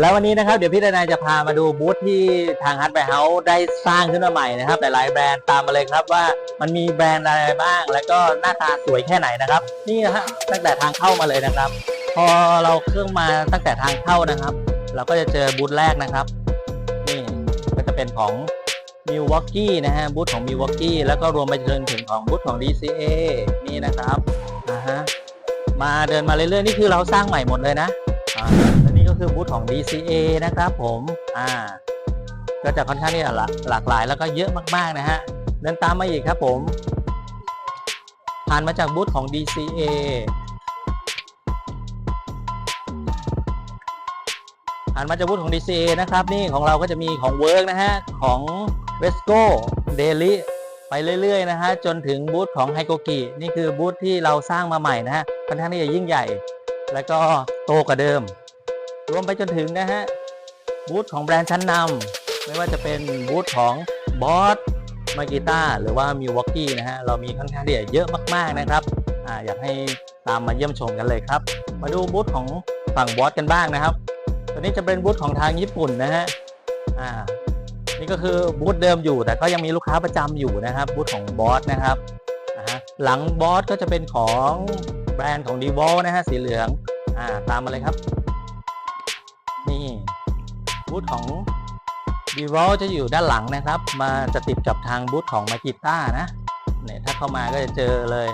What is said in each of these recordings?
แล้ววันนี้นะครับเดี๋ยวพี่ดนายจะพามาดูบูธที่ทางฮั r แ w ร์เฮาส์ได้สร้างขึ้นมาใหม่นะครับหลายๆแบรนด์ตามมาเลยครับว่ามันมีแบรนด์อะไรบ้าง แล้วก็หน้าตาสวยแค่ไหนนะครับ นี่นะฮะตั้งแต่ทางเข้ามาเลยนะครับ พอเราเครื่องมาตั้งแต่ทางเข้านะครับ เราก็จะเจอบูธแรกนะครับ นี่ก็จะเป็นของ Milwaukee นะฮะบูธของ Milwaukee แล้วก็รวมไปจนถึงของบูธของ DCA นี่นะครับอ่าฮะมาเดินมาเรื่อยๆนี่คือเราสร้างใหม่หมดเลยนะะ คือบูธของ DCA นะครับผมอ่าก็จะค่อนข้างที่หลาหลากหลายแล้วก็เยอะมากๆนะฮะเดินตามมาอีกครับผม ผ่านมาจากบูธของ DCA ผ่านมาจากบูธของ DCA นะครับนี่ของเราก็จะมีของ Work นะฮะของ v e s c o Daily ไปเรื่อยๆนะฮะจนถึงบูธของ h ฮโกกินี่คือบูธที่เราสร้างมาใหม่นะฮะค่อนข้างที่จะยิ่งใหญ่ แล้วก็โตกว่าเดิม รวมไปจนถึงนะฮะบูธของแบรนด์ชั้นนำไม่ว่าจะเป็นบูธของ Boss มากิต้าหรือว่า Milwaukee นะฮะเรามีค่อนข้างที่จะเยอะมากๆนะครับอ่าอยากให้ตามมาเยี่ยมชมกันเลยครับ มาดูบูธของฝั่งบอสกันบ้างนะครับตัวนี้จะเป็นบูธของทางญี่ปุ่นนะฮะอ่านี่ก็คือบูธเดิมอยู่ แต่ก็ยังมีลูกค้าประจำอยู่นะครับบูธของบอสนะครับอ่าหลังบอสก็จะเป็นของแบรนด์ของดีวอลนะฮะสีเหลืองอ่าตามมาเลยครับ นี่บูธของดีวอลจะอยู่ด้านหลังนะครับ มาจะติดกับทางบูธของมากิต้านะเนี่ยถ้าเข้ามาก็จะเจอเลย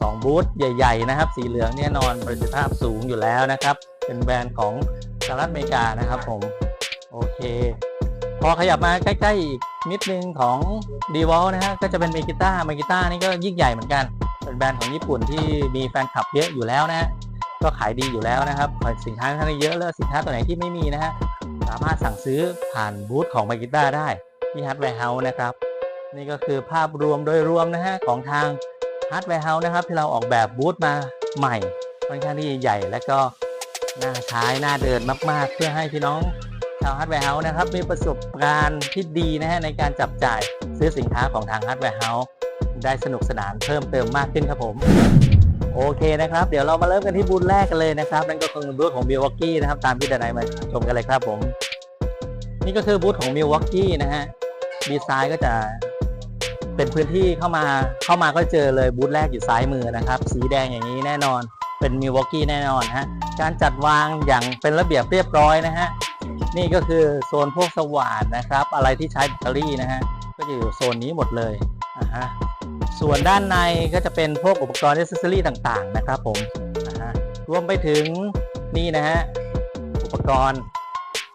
สองบูธใหญ่ ๆ นะครับ สีเหลืองเนี่ยนอนประสิทธิภาพสูงอยู่แล้วนะครับ เป็นแบรนด์ของสหรัฐอเมริกานะครับผม โอเค พอขยับมาใกล้ๆอีกนิดนึงของ d e v o l นะฮะก็จะเป็นเมกิต้าเมกิต้านี่ก็ยิ่งใหญ่เหมือนกัน เป็นแบรนด์ของญี่ปุ่นที่มีแฟนคลับเยอะอยู่แล้วนะฮะ ก็ขายดีอยู่แล้วนะครับสินค้าท่านเยอะแล้วสินค้าตัวไหนที่ไม่มีนะฮะสามารถสั่งซื้อผ่านบูธของเมกิต้าได้ที่ฮัตแวร์เฮาส์นะครับนี่ก็คือภาพรวมโดยรวมนะฮะของทางฮัตแวร์เฮาส์นะครับที่เราออกแบบบูธมาใหม่ค่อนข้างที่ใหญ่และก็น่าใช้น่าเดินมาก ๆ เพื่อให้พี่น้องชาวฮาร์ดแวร์เฮาส์นะครับมีประสบการณ์ที่ดีนะฮะในการจับจ่ายซื้อสินค้าของทางฮาร์ดแวร์เฮาส์ได้สนุกสนานเพิ่มเติมมากขึ้นครับผม โอเคนะครับ เดี๋ยวเรามาเริ่มกันที่บูธแรกกันเลยนะครับ นั่นก็คือบูธของมิวอกกี้นะครับ ตามที่ดนายมาชมกันเลยครับผม นี่ก็คือบูธของมิวอกกี้นะฮะ ดีไซน์ก็จะเป็นพื้นที่เข้ามา เข้ามาก็เจอเลยบูธแรกอยู่ซ้ายมือนะครับ สีแดงอย่างนี้แน่นอน เป็นมิวอกกี้แน่นอนฮะ การจัดวางอย่างเป็นระเบียบเรียบร้อยนะฮะ นี่ก็คือโซนพวกสว่านนะครับ อะไรที่ใช้แบตเตอรี่นะฮะ ก็จะอยู่โซนนี้หมดเลยอ่าฮะ ส่วนด้านในก็จะเป็นพวกอุปกรณ์อิสเซอรี่ต่างๆ นะครับผมอ่าฮะรวมไปถึงนี่นะฮะ อุปกรณ์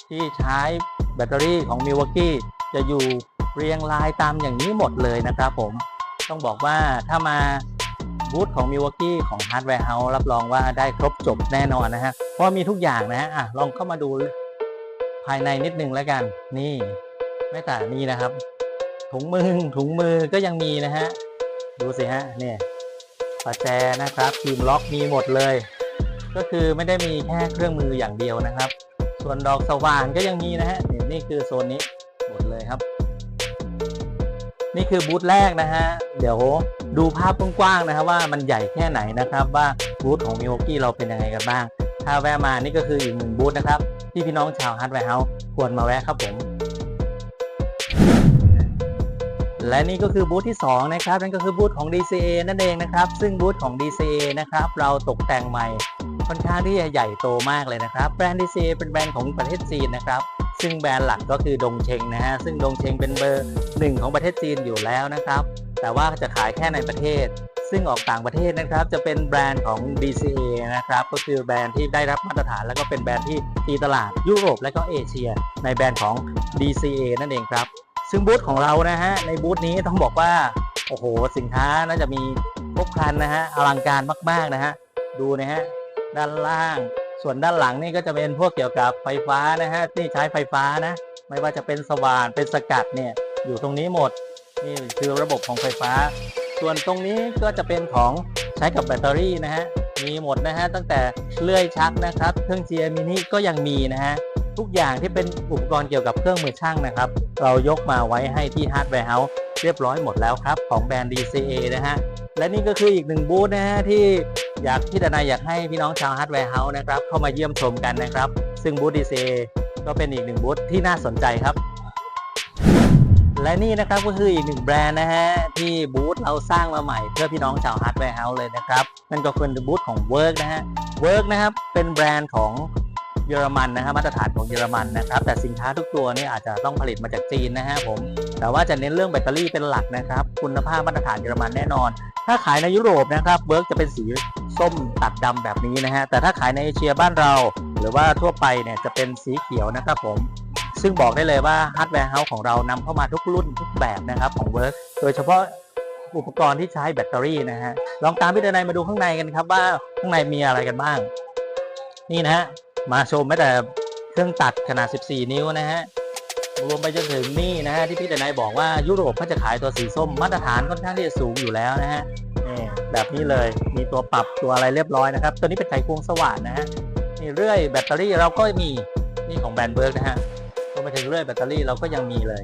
ที่ใช้แบตเตอรี่ของ Milwaukee จะอยู่เรียงรายตามอย่างนี้หมดเลยนะครับผม ต้องบอกว่าถ้ามาบูธของ Milwaukee ของ Hardware House รับรองว่าได้ครบจบแน่นอนนะฮะ เพราะมีทุกอย่างนะฮะอะลองเข้ามาดูภายในนิดนึงแล้วกัน นี่ ไม่แต่นี่นะครับ ถุงมือถุงมือก็ยังมีนะฮะ ดูสิฮะเนี่ยประแจนะครับทีมล็อกมีหมดเลย ก็คือไม่ได้มีแค่เครื่องมืออย่างเดียวนะครับ ส่วนดอกสว่านก็ยังมีนะฮะนี่นี่คือโซนนี้หมดเลยครับ นี่คือบูธแรกนะฮะเดี๋ยวดูภาพกว้างๆนะครับว่ามันใหญ่แค่ไหนนะครับว่าบูธของมิ w วกี้เราเป็นยังไงกันบ้าง ถ้าแวะมานี่ก็คืออีกหนึ่งบูธนะครับ ที่พี่น้องชาวฮาร์ดแวร์เฮาส์ควรมาแวะครับผม และนี่ก็คือบูธที่ 2 นะครับนั่นก็คือบูธของ DCA นั่นเองนะครับ ซึ่งบูธของ DCA นะครับเราตกแต่งใหม่ค่อนข้างที่จะใหญ่โตมากเลยนะครับ แบรนด์ DCA เป็นแบรนด์ของประเทศจีนนะครับ ซึ่งแบรนด์หลักก็คือดงเชงนะฮะซึ่งดงเชงเป็นเบอร์หนึ่งของประเทศจีนอยู่แล้วนะครับ แต่ว่าจะขายแค่ในประเทศ ซึ่งออกต่างประเทศนะครับ จะเป็นแบรนด์ของ DCA นะครับก็คือแบรนด์ที่ได้รับมาตรฐาน แล้วก็เป็นแบรนด์ที่ตีตลาดยุโรปและก็เอเชีย ในแบรนด์ของ DCA นั่นเองครับ ซึ่งบูธของเรานะฮะในบูธนี้ต้องบอกว่าโอ้โหสินค้าน่าจะมีครบครันนะฮะอลังการมาก ๆนะฮะดูนะฮะด้านล่าง ส่วนด้านหลังนี่ก็จะเป็นพวกเกี่ยวกับไฟฟ้านะฮะนี่ใช้ไฟฟ้านะ ไม่ว่าจะเป็นสว่านเป็นสกัดเนี่ยอยู่ตรงนี้หมดนี่คือระบบของไฟฟ้า ส่วนตรงนี้ก็จะเป็นของใช้กับแบตเตอรี่นะฮะมีหมดนะฮะตั้งแต่เลื่อยชักนะครับ เครื่องเจียมินิก็ยังมีนะฮะ ทุกอย่างที่เป็นอุปกรณ์เกี่ยวกับเครื่องมือช่างนะครับ เรายกมาไว้ให้ที่ Hardware House เรียบร้อยหมดแล้วครับ ของแบรนด์ DCA นะฮะ และนี่ก็คืออีกหนึ่งบูธนะฮะที่อยากที่ดนายอยากให้พี่น้องชาว Hardware House นะครับ เข้ามาเยี่ยมชมกันนะครับ ซึ่งบูธ DCA ก็เป็นอีกหนึ่งบูธที่น่าสนใจครับและนี่นะครับก็คืออีกหนึ่งแบรนด์นะฮะที่บูธเราสร้างมาใหม่เพื่อพี่น้องชาวฮาร์ดแวร์เฮาส์เลยนะครับนั่นก็คือบูธของ Work นะฮะ Work นะครับเป็นแบรนด์ของ เยอรมันนะครับมาตรฐานของเยอรมันนะครับ แต่สินค้าทุกตัวนี่อาจจะต้องผลิตมาจากจีนนะฮะผม แต่ว่าจะเน้นเรื่องแบตเตอรี่เป็นหลักนะครับ คุณภาพมาตรฐานเยอรมันแน่นอน ถ้าขายในยุโรปนะครับเวิร์กจะเป็นสีส้มตัดดำแบบนี้นะฮะ แต่ถ้าขายในเอเชียบ้านเรา หรือว่าทั่วไปเนี่ยจะเป็นสีเขียวนะครับผมซึ่งบอกได้เลยว่าฮาร์ดแวร์เฮาส์ของเรานำเข้ามาทุกรุ่นทุกแบบนะครับของเวิร์กโดยเฉพาะอุปกรณ์ที่ใช้แบตเตอรี่นะฮะ ลองตามพี่เดนายมาดูข้างในกันครับว่าข้างในมีอะไรกันบ้าง นี่นะฮะ มาชมแม้แต่เครื่องตัดขนาด 14 นิ้วนะฮะรวมไปจนถึงนี่นะฮะที่พี่เดนายบอกว่ายุโรปเขาจะขายตัวสีส้มมาตรฐานค่อนข้างที่จะสูงอยู่แล้วนะฮะนี่แบบนี้เลยมีตัวปรับตัวอะไรเรียบร้อยนะครับ ตัวนี้เป็นไขควงสว่านนะฮะนี่เรื่อยแบตเตอรี่เราก็มีนี่ของแบรนด์เบิร์กนะฮะรวมไปถึงเรื่อยแบตเตอรี่เราก็ยังมีเลย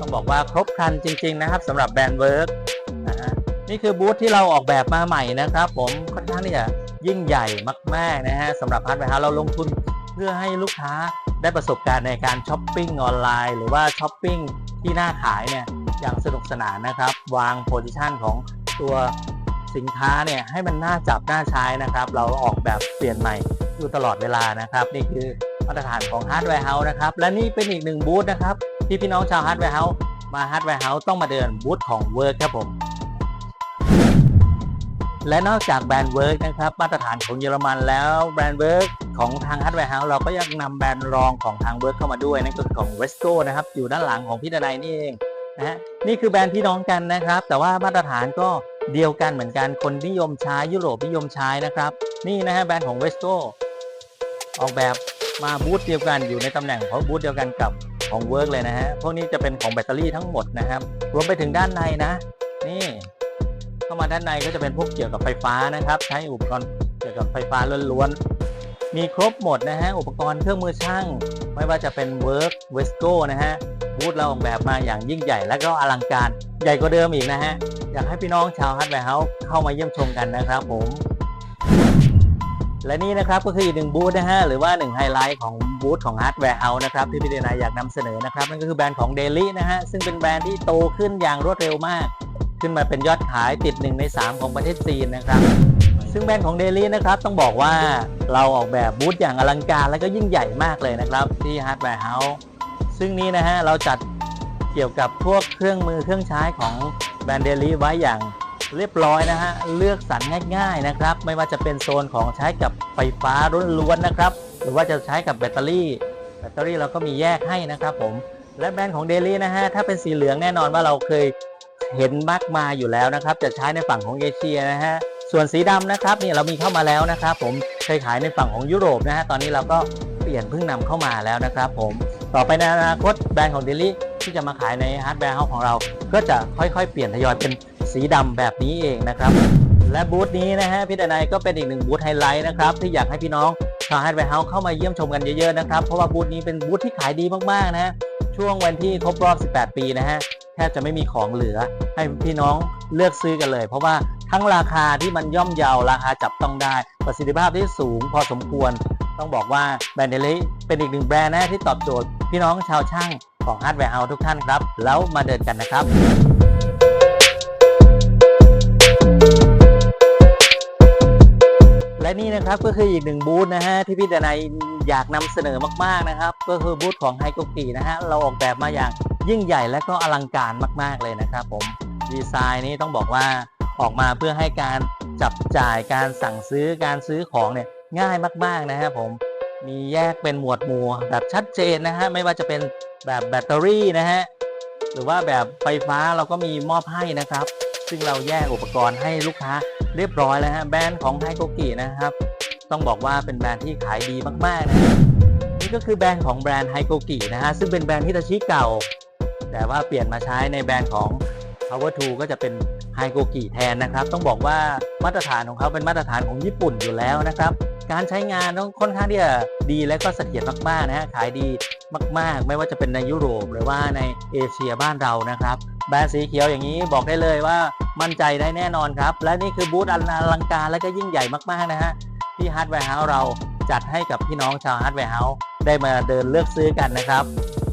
ต้องบอกว่าครบครันจริง ๆ นะครับสำหรับแบรนด์เบิร์กนะฮะนี่คือบูธที่เราออกแบบมาใหม่นะครับ ผมค่อนข้างที่จะ ยิ่งใหญ่มากๆนะฮะสำหรับฮาร์ดแวร์เราลงทุนเพื่อให้ลูกค้าได้ประสบการณ์ในการช้อปปิ้งออนไลน์ หรือว่าช้อปปิ้งที่หน้าขายเนี่ยอย่างสนุกสนานนะครับ วางโพซิชันของตัวสินค้าเนี่ยให้มันน่าจับน่าใช้นะครับ เราออกแบบเปลี่ยนใหม่อยู่ตลอดเวลานะครับ นี่คือมาตรฐานของ Hardware House นะครับ และนี่เป็นอีกหนึ่งบูธนะครับ ที่พี่น้องชาว Hardware House มา Hardware House ต้องมาเดินบูธของ Work ครับผม และนอกจากแบรนด์เวิร์กนะครับมาตรฐานของเยอรมันแล้วแบรนด์เวิร์กของทางฮาร์ดแวร์เฮาส์เราก็ยังนำแบรนด์รองของทางเวิร์กเข้ามาด้วยนั่นก็คือของเวสโกนะครับอยู่ด้านหลังของพี่ดนายนี่เองนะฮะนี่คือแบรนด์พี่น้องกันนะครับ แต่ว่ามาตรฐานก็เดียวกันเหมือนกันคนนิยมใช้ยุโรปนิยมใช้นะครับ นี่นะฮะแบรนด์ของเวสโกออกแบบมาบูธเดียวกันอยู่ในตำแหน่งของบูธเดียวกันกับของเวิร์กเลยนะฮะพวกนี้จะเป็นของแบตเตอรี่ทั้งหมดนะครับรวมไปถึงด้านในนะ นี่ มาด้านในก็จะเป็นพวกเกี่ยวกับไฟฟ้านะครับ ใช้อุปกรณ์เกี่ยวกับไฟฟ้าล้วนๆ มีครบหมดนะฮะ อุปกรณ์เครื่องมือช่าง ไม่ว่าจะเป็น Work w e s c o นะฮะบูธเราออกแบบมาอย่างยิ่งใหญ่และก็อลังการใหญ่กว่าเดิมอีกนะฮะ อยากให้พี่น้องชาวฮาร์ดแวร์เฮาส์เข้ามาเยี่ยมชมกันนะครับผมและนี่นะครับก็คืออีกหนึ่งบูธนะฮะหรือว่าหนึ่งไฮไลท์ของบูธของฮาร์ดแวร์เฮาส์นะครับที่พี่เดนายอยากนำเสนอนะครับนั่นก็คือแบรนด์ของเดลี่นะฮะซึ่งเป็นแบรนด์ที่โตขึ้นอย่างรวดเร็วมาก ขึ้นมาเป็นยอดขายติด1ใน 3 ของประเทศจีนนะครับ ซึ่งแบรนด์ของเดลี่นะครับต้องบอกว่าเราออกแบบบูธอย่างอลังการและก็ยิ่งใหญ่มากเลยนะครับ ที่ Hardware House ซึ่งนี้นะฮะเราจัดเกี่ยวกับพวกเครื่องมือเครื่องใช้ของแบรนด์เดลี่ไว้อย่างเรียบร้อยนะฮะเลือกสรรง่ายๆนะครับ ไม่ว่าจะเป็นโซนของใช้กับไฟฟ้าล้วนๆนะครับ หรือว่าจะใช้กับแบตเตอรี่ แบตเตอรี่เราก็มีแยกให้นะครับผมและแบรนด์ของเดลี่นะฮะถ้าเป็นสีเหลืองแน่นอนว่าเราเคย เห็นมากมายอยู่แล้วนะครับ จะใช้ในฝั่งของเอเชียนะฮะส่วนสีดำนะครับนี่เรามีเข้ามาแล้วนะครับ ผมเคยขายในฝั่งของยุโรปนะฮะตอนนี้เราก็เปลี่ยนเพิ่งนำเข้ามาแล้วนะครับ ผมต่อไปในอนาคตแบรนด์ของเดลี่ที่จะมาขายในฮาร์ดแวร์เฮาส์ของเรา ก็จะค่อยๆ เปลี่ยนทยอยเป็นสีดำแบบนี้เองนะครับ และบูธนี้นะฮะพี่ดนายก็เป็นอีกหนึ่งบูธไฮไลท์นะครับที่อยากให้พี่น้องชาวฮาร์ดแวร์เฮาส์เข้ามาเยี่ยมชมกันเยอะๆนะครับเพราะว่าบูธนี้เป็นบูธที่ขายดีมากๆนะฮะช่วงวันที่ครบรอบ 18 ปีนะฮะ แทบจะไม่มีของเหลือ ให้พี่น้องเลือกซื้อกันเลย เพราะว่าทั้งราคาที่มันย่อมเยาราคาจับต้องได้ ประสิทธิภาพที่สูงพอสมควร ต้องบอกว่าแบรนด์เดลี่เป็นอีกหนึ่งแบรนด์นะที่ตอบโจทย์ พี่น้องชาวช่างของฮาร์ดแวร์เฮาทุกท่านครับ แล้วมาเดินกันนะครับและนี่นะครับก็คืออีกหนึ่งบูธนะฮะที่พี่ดนายอยากนำเสนอมากๆนะครับ ก็คือบูธของไฮโกกินะฮะเราออกแบบมาอย่าง ยิ่งใหญ่และก็อลังการมาก ๆ เลยนะครับผมดีไซน์นี้ต้องบอกว่าออกมาเพื่อให้การจับจ่ายการสั่งซื้อการซื้อของเนี่ยง่ายมาก ๆ นะฮะผมมีแยกเป็นหมวดหมู่แบบชัดเจนนะฮะไม่ว่าจะเป็นแบบแบตเตอรี่นะฮะหรือว่าแบบไฟฟ้าเราก็มีมอบให้นะครับ ซึ่งเราแยกอุปกรณ์ให้ลูกค้าเรียบร้อยแล้วฮะแบรนด์ของไฮโกกินะครับ ต้องบอกว่าเป็นแบรนด์ที่ขายดีมากๆนะฮะนี่ก็คือแบรนด์ของแบรนด์ไฮโกกินะฮะซึ่งเป็นแบรนด์ฮิตาชิเก่า แต่ว่าเปลี่ยนมาใช้ในแบรนด์ของ Power 2 ก็จะเป็นไฮโกกิแทนนะครับ ต้องบอกว่ามาตรฐานของเขาเป็นมาตรฐานของญี่ปุ่นอยู่แล้วนะครับ การใช้งานต้องค่อนข้างที่จะดีและก็เสถียรมากๆนะฮะขายดีมากๆ ไม่ว่าจะเป็นในยุโรปหรือว่าในเอเชียบ้านเรานะครับ แบรนด์สีเขียวอย่างนี้บอกได้เลยว่ามั่นใจได้แน่นอนครับ และนี่คือบูธอลังการและก็ยิ่งใหญ่มากๆนะฮะที่ฮาร์ดแวร์เฮาส์เราจัดให้กับพี่น้องชาวฮาร์ดแวร์เฮาส์ได้มาเดินเลือกซื้อกันนะครับ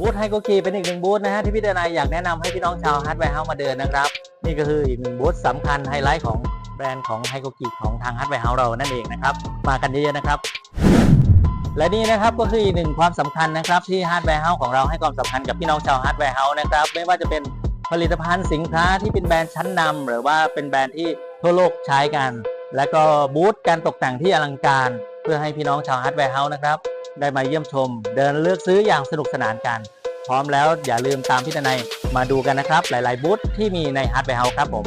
บูธไฮโกกีเป็นอีกหนึ่งบูธนะฮะที่พี่เดนายอยากแนะนำให้พี่น้องชาวฮาร์ดแวร์เฮาส์มาเดินนะครับ นี่ก็คืออีกหนึ่งบูธสำคัญไฮไลท์ของแบรนด์ของไฮโกกิของทางฮาร์ดแวร์เฮาส์เรานั่นเองนะครับ มากันเยอะๆนะครับ และนี่นะครับก็คืออีกหนึ่งความสำคัญนะครับที่ฮาร์ดแวร์เฮาส์ของเราให้ความสำคัญกับพี่น้องชาวฮาร์ดแวร์เฮาส์นะครับไม่ว่าจะเป็นผลิตภัณฑ์สินค้าที่เป็นแบรนด์ชั้นนำหรือว่าเป็นแบรนด์ที่ทั่วโลกใช้กัน และก็บูธการตกแต่งที่อลังการ เพื่อให้พี่น้องชาวฮาร์ดแวร์เฮาส์นะครับ ได้มาเยี่ยมชม เดินเลือกซื้ออย่างสนุกสนานกัน พร้อมแล้วอย่าลืมตามพี่ทนายมาดูกันนะครับ หลาย ๆ บูธที่มีในฮาร์ดแวร์เฮาส์ครับผม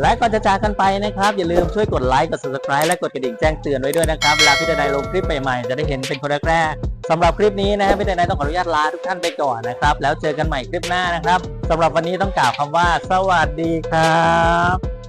และก่อนจะจากกันไปนะครับ อย่าลืมช่วยกดไลค์กด subscribe และกดกระดิ่งแจ้งเตือนไว้ด้วยนะครับเวลาพี่ทนายลงคลิปใหม่ๆจะได้เห็นเป็นคนแรกๆสำหรับคลิปนี้นะฮะพี่ทนายต้องขออนุญาตลาทุกท่านไปก่อนนะครับแล้วเจอกันใหม่คลิปหน้านะครับสำหรับวันนี้ต้องกล่าวคำว่า สวัสดีครับ